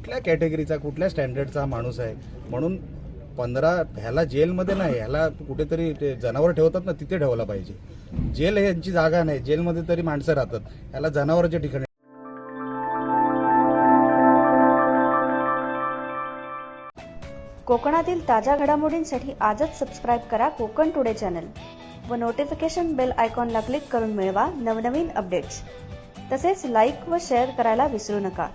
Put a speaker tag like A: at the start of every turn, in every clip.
A: कुठल्या कॅटेगरीचा कुठल्या स्टँडर्डचा माणूस आहे? म्हणून पंधरा ह्याला जेलमध्ये नाही ह्याला कुठेतरी ते जनावर ठेवतात ना तिथे ठेवला पाहिजे. जेल यांची जागा नाही जेलमध्ये तरी माणसं राहतात. ह्याला जनावरांच्या ठिकाणी
B: कोकणातील ताज्या घडामोडींसाठी आजच सबस्क्राईब करा कोकण टुडे चॅनल व नोटिफिकेशन बेल आयकॉनला क्लिक करून मिळवा नवनवीन अपडेट्स तसेच लाईक व शेअर करायला विसरू नका.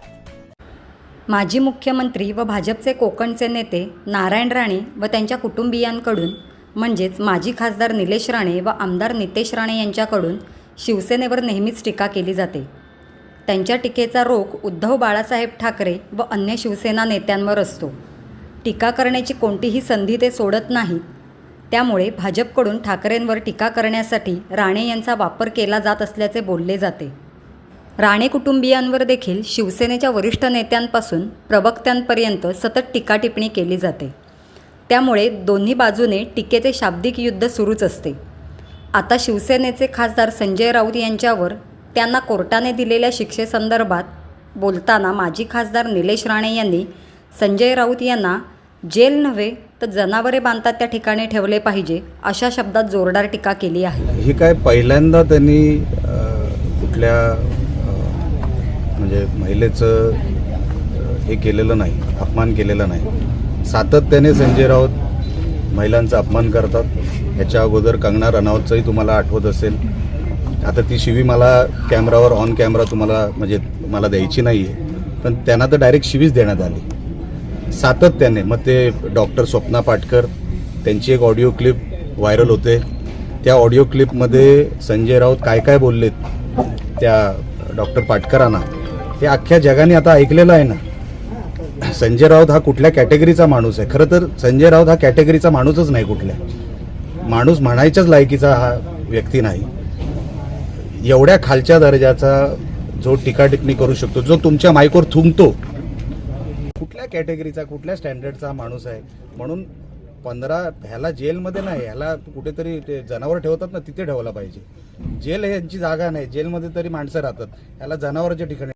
C: माजी मुख्यमंत्री व भाजपचे कोकणचे नेते नारायण राणे व त्यांच्या कुटुंबियांकडून म्हणजेच माजी खासदार निलेश राणे व आमदार नितेश राणे यांच्याकडून शिवसेनेवर नेहमीच टीका केली जाते. त्यांच्या टीकेचा रोख उद्धव बाळासाहेब ठाकरे व अन्य शिवसेना नेत्यांवर असतो. टीका करण्याची कोणतीही संधी ते सोडत नाहीत. त्यामुळे भाजपकडून ठाकरेंवर टीका करण्यासाठी राणे यांचा वापर केला जात असल्याचे बोलले जाते. राणे कुटुंबियांवर देखील शिवसेनेच्या वरिष्ठ नेत्यांपासून प्रवक्त्यांपर्यंत सतत टीकाटिप्पणी केली जाते. त्यामुळे दोन्ही बाजूने टीकेचे शाब्दिक युद्ध सुरूच असते. आता शिवसेनेचे खासदार संजय राऊत यांच्यावर त्यांना कोर्टाने दिलेल्या शिक्षेसंदर्भात बोलताना माजी खासदार निलेश राणे यांनी संजय राऊत यांना जेल नव्हे तर जनावरे बांधतात त्या ठिकाणी ठेवले पाहिजे अशा शब्दात जोरदार टीका केली आहे.
A: ही काय पहिल्यांदा त्यांनी कुठल्या म्हणजे महिलेचं हे केलेलं नाही अपमान केलेला नाही. सातत्याने संजय राऊत महिलांचा अपमान करतात. याच्या अगोदर कंगना रनौतचंही तुम्हाला आठवत असेल. आता ती शिवी मला कॅमेरावर ऑन कॅमेरा तुम्हाला म्हणजे मला द्यायची नाही आहे पण त्यांना तर डायरेक्ट शिवीच देण्यात आली. सातत्याने मग ते डॉक्टर स्वप्ना पाटकर त्यांची एक ऑडिओ क्लिप व्हायरल होते. त्या ऑडिओ क्लिपमध्ये संजय राऊत काय काय बोललेत त्या डॉक्टर पाटकरांना हे अख्ख्या जगाने आता ऐकलेलं आहे ना. संजय राऊत हा कुठल्या कॅटेगरीचा माणूस आहे? खरं तर संजय राऊत हा कॅटेगरीचा माणूसच नाही कुठल्या. माणूस म्हणायच्याच लायकीचा हा व्यक्ती नाही. एवढ्या खालच्या दर्जाचा जो टीका टिप्पणी करू शकतो जो तुमच्या माईकवर थुंकतो कुठल्या कॅटेगरीचा कुठल्या स्टँडर्डचा माणूस आहे? म्हणून पंधरा ह्याला जेलमध्ये नाही ह्याला कुठेतरी ते जनावर ठेवतात ना तिथे ठेवला पाहिजे. जेल ह्यांची जागा नाही जेलमध्ये तरी माणसं राहतात. ह्याला जनावरच्या ठिकाणी